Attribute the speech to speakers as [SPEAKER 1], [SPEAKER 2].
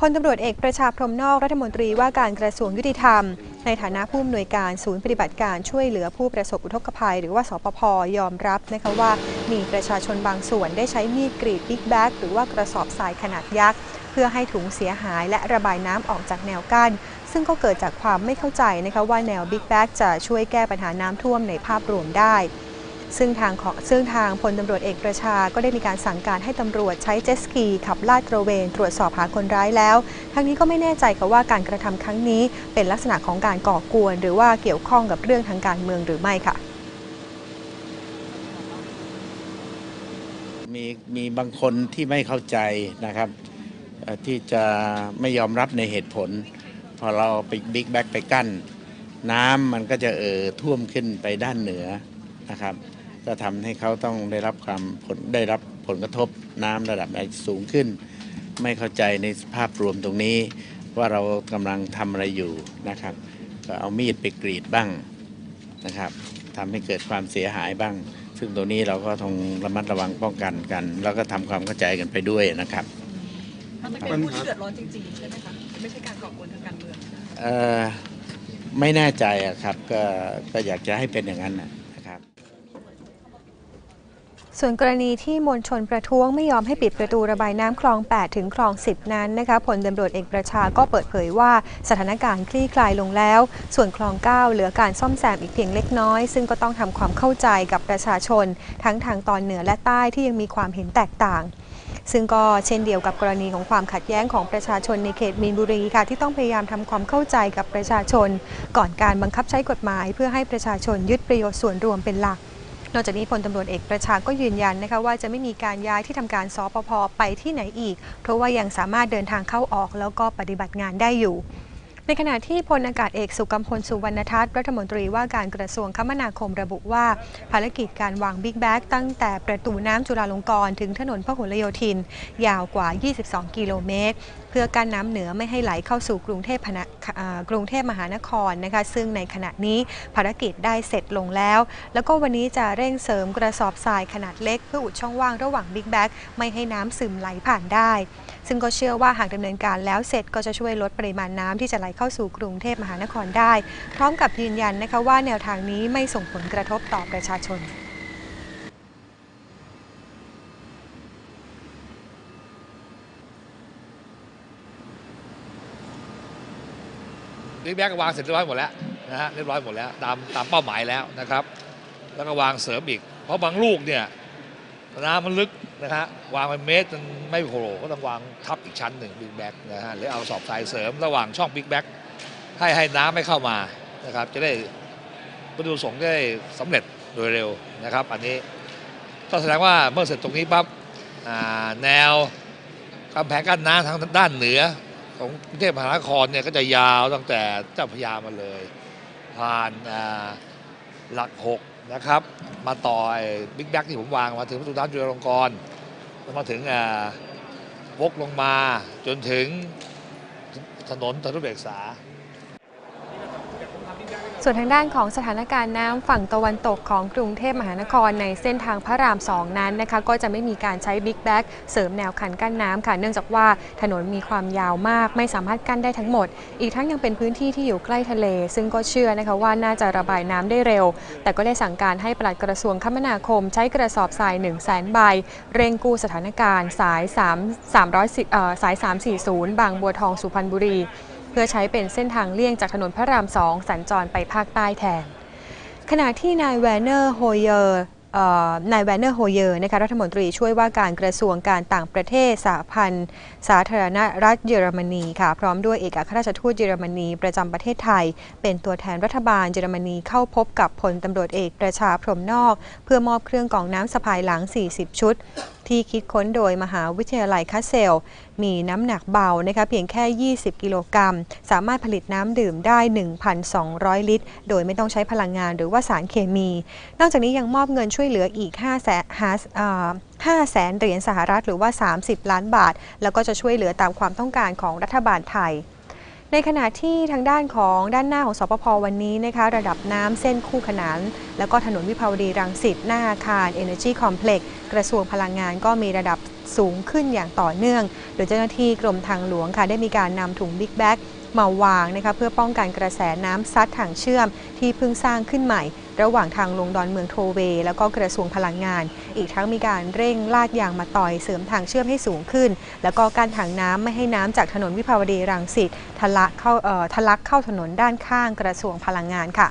[SPEAKER 1] พลตำรวจเอกประชาพรมนอกรัฐมนตรีว่าการกระทรวงยุติธรรม ในฐานะผู้อำนวยการศูนย์ปฏิบัติการช่วยเหลือผู้ประสบอุทกภัย หรือว่าสปภยอมรับนะคะว่ามีประชาชนบางส่วนได้ใช้มีดกรีดบิ๊กแบ็กหรือว่ากระสอบทรายขนาดยักษ์ เพื่อให้ถุงเสียหายและระบายน้ำออกจากแนวกั้น ซึ่งก็เกิดจากความไม่เข้าใจนะคะว่าแนวบิ๊กแบ็กจะช่วยแก้ปัญหาน้ำท่วมในภาพรวมได้ ซึ่งทางของซึ่งทางพลตำรวจเอกประชาก็ได้มีการสั่งการให้ตำรวจใช้เจสกีขับลาดตระเวน ตรวจสอบหาคนร้ายแล้ว ทั้งนี้ก็ไม่แน่ใจค่ะว่าการกระทำครั้งนี้เป็นลักษณะของการก่อกวน หรือว่าเกี่ยวข้องกับเรื่องทางการเมืองหรือไม่ค่ะ
[SPEAKER 2] มีมีบางคนที่ไม่เข้าใจนะครับที่จะไม่ยอมรับในเหตุผล พอเราไปบิ๊กแบ็กไปกั้น น้ำมันก็จะเอ่อท่วมขึ้นไปด้านเหนือนะครับ ก็ทำให้เขาต้องได้รับความผลได้รับผลกระทบน้ำระดับสูงขึ้น ไม่เข้าใจในภาพรวมตรงนี้ ว่าเรากำลังทำอะไรอยู่นะครับ ก็เอามีดไปกรีดบ้างนะครับทำให้เกิดความเสียหายบ้าง ซึ่งตัวนี้เราก็ต้องระมัดระวังป้องกันกัน แล้วก็ทำความเข้าใจกันไปด้วยนะครับ
[SPEAKER 3] ถ้ามันเป็นผู้ที่เดือดร้อนจริงๆใช่ไหมคะไม่ใช่การก่อกวนทางการเมือง
[SPEAKER 2] เอ่อไม่แน่ใจอะครับก็ก็อยากจะให้เป็นอย่างนั้นนะนะครับ
[SPEAKER 1] ส่วนกรณีที่มวลชนประท้วงไม่ยอมให้ปิดประตูระบายน้ำคลอง 8 ถึงคลอง 10 นั้นนะคะพลตำรวจเอกประชาก็เปิดเผยว่าสถานการณ์คลี่คลายลงแล้ว ส่วนคลอง 9 เหลือการซ่อมแซมอีกเพียงเล็กน้อย ซึ่งก็ต้องทำความเข้าใจกับประชาชน ทั้งทางตอนเหนือและใต้ที่ยังมีความเห็นแตกต่างซึ่งก็เช่นเดียวกับกรณีของความขัดแย้งของประชาชนในเขตมีนบุรีค่ะ ที่ต้องพยายามทำความเข้าใจกับประชาชน ก่อนการบังคับใช้กฎหมาย เพื่อให้ประชาชนยึดประโยชน์ส่วนรวมเป็นหลัก นอกจากนี้พลตำรวจเอกประชาก็ยืนยันนะคะว่าจะไม่มีการย้ายที่ทำการสปพไปที่ไหนอีก เพราะว่ายังสามารถเดินทางเข้าออก แล้วก็ปฏิบัติงานได้อยู่ในขณะที่พลอากาศเอกสุกัมพลสุวรรณทัศน์รัฐมนตรีว่าการกระทรวงคมนาคมระบุว่า ภารกิจการวางบิ๊กแบ็กตั้งแต่ประตูน้ำจุฬาลงกรณ์ถึงถนนพหลโยธิน ยาวกว่า 22 กิโลเมตรเพื่อกั้นน้ำเหนือไม่ให้ไหลเข้าสู่กรุงเทพกรุงเทพมหานครนะคะ ซึ่งในขณะนี้ภารกิจได้เสร็จลงแล้ว แล้วก็วันนี้จะเร่งเสริมกระสอบทรายขนาดเล็กเพื่ออุดช่องว่างระหว่างบิ๊กแบ็กไม่ให้น้ำซึมไหลผ่านได้ ซึ่งก็เชื่อว่าหากดำเนินการแล้วเสร็จก็จะช่วยลดปริมาณน้ำที่จะไหลเข้าสู่กรุงเทพมหานครได้ พร้อมกับยืนยันนะคะว่าแนวทางนี้ไม่ส่งผลกระทบต่อประชาชน
[SPEAKER 4] บิ๊กแบ็กวางเสร็จเรียบร้อยหมดแล้วนะฮะเรียบร้อยหมดแล้วตามตามเป้าหมายแล้วนะครับ แล้วก็วางเสริมอีก เพราะบางลูกเนี่ยน้ำมันลึกนะฮะวางเป็นเมตรมันไม่โผล่ก็ต้องวางทับอีกชั้นหนึ่งบิ๊กแบ็กนะฮะหรือเอาสอบทรายเสริมระหว่างช่องบิ๊กแบ็กให้ให้น้ำไม่เข้ามานะครับจะได้ประตูสงได้สำเร็จโดยเร็วนะครับ อันนี้ก็แสดงว่าเมื่อเสร็จตรงนี้ปั๊บแนวกำแพงกั้นน้ำทางด้านเหนือ ของกรุงเทพมหานครเนี่ยก็จะยาวตั้งแต่เจ้าพยามาเลย ผ่านหลักหกนะครับ มาต่อบิ๊กแบ็กที่ผมวางมาถึงประตูน้ำจุฬาลงกรณ์มาถึงวกลงมาจนถึงถนนถนนเบกษา
[SPEAKER 1] ส่วนทางด้านของสถานการณ์น้ำฝั่งตะวันตกของกรุงเทพมหานครในเส้นทางพระราม 2 นั้นนะคะ ก็จะไม่มีการใช้บิ๊กแบ็กเสริมแนวคันกั้นน้ำค่ะ เนื่องจากว่าถนนมีความยาวมาก ไม่สามารถกั้นได้ทั้งหมด อีกทั้งยังเป็นพื้นที่ที่อยู่ใกล้ทะเล ซึ่งก็เชื่อนะคะว่าน่าจะระบายน้ำได้เร็ว แต่ก็ได้สั่งการให้ปลัดกระทรวงคมนาคม ใช้กระสอบทราย 1 0 0 0 0แสนใบเร่งกู้สถานการณ์สาย3 300เอ่อสาย340 บางบัวทองสุพรรณบุรี พื่อใช้เป็นเส้นทางเลี่ยงจากถนนพระรามสองสัญจรไปภาคใต้แทน ขณะที่นายแวนเนอร์โฮเยอร์นายแวนเนอร์โฮเยอร์นะคะรัฐมนตรีช่วยว่าการกระทรวงการต่างประเทศสหพันธ์ สาธารณรัฐเยอรมนีค่ะ พร้อมด้วยเอกอัครราชทูตเยอรมนีประจำประเทศไทย เป็นตัวแทนรัฐบาลเยอรมนีเข้าพบกับพลตำรวจเอกประชาพรหมนอก เพื่อมอบเครื่องกองน้ำสะพายหลัง 40 ชุด ที่คิดค้นโดยมหาวิทยาลัยคัสเซล มีน้ำหนักเบานะคะเพียงแค่ 20 กิโลกรัม สามารถผลิตน้ำดื่มได้ 1,200 ลิตร โดยไม่ต้องใช้พลังงานหรือว่าสารเคมี นอกจากนี้ยังมอบเงินช่วยเหลืออีก 5 แสน5แสนเหรียญสหรัฐหรือว่า 30 ล้านบาท แล้วก็จะช่วยเหลือตามความต้องการของรัฐบาลไทย ในขณะที่ทางด้านของด้านหน้าของสปพวันนี้นะคะระดับน้ำเส้นคู่ขนาน แล้วก็ถนนวิภาวดีรังสิตหน้าอาคาร Energy Complex กระทรวงพลังงานก็มีระดับสูงขึ้นอย่างต่อเนื่อง โดยเจ้าหน้าที่กรมทางหลวงค่ะได้มีการนำถุงบิ๊กแบ็กมาวางนะคะเพื่อป้องกันกระแสน้ำซัดทางเชื่อมที่เพิ่งสร้างขึ้นใหม่ ระหว่างทางลงดอนเมืองโทเวยแล้วก็กระทรวงพลังงาน อีกทั้งมีการเร่งลาดยางมาต่อยเสริมทางเชื่อมให้สูงขึ้น แล้วก็การถังน้ำไม่ให้น้ำจากถนนวิภาวดีรังสิตทะลักเข้าทะลักเข้าถนนด้านข้างกระทรวงพลังงานค่ะ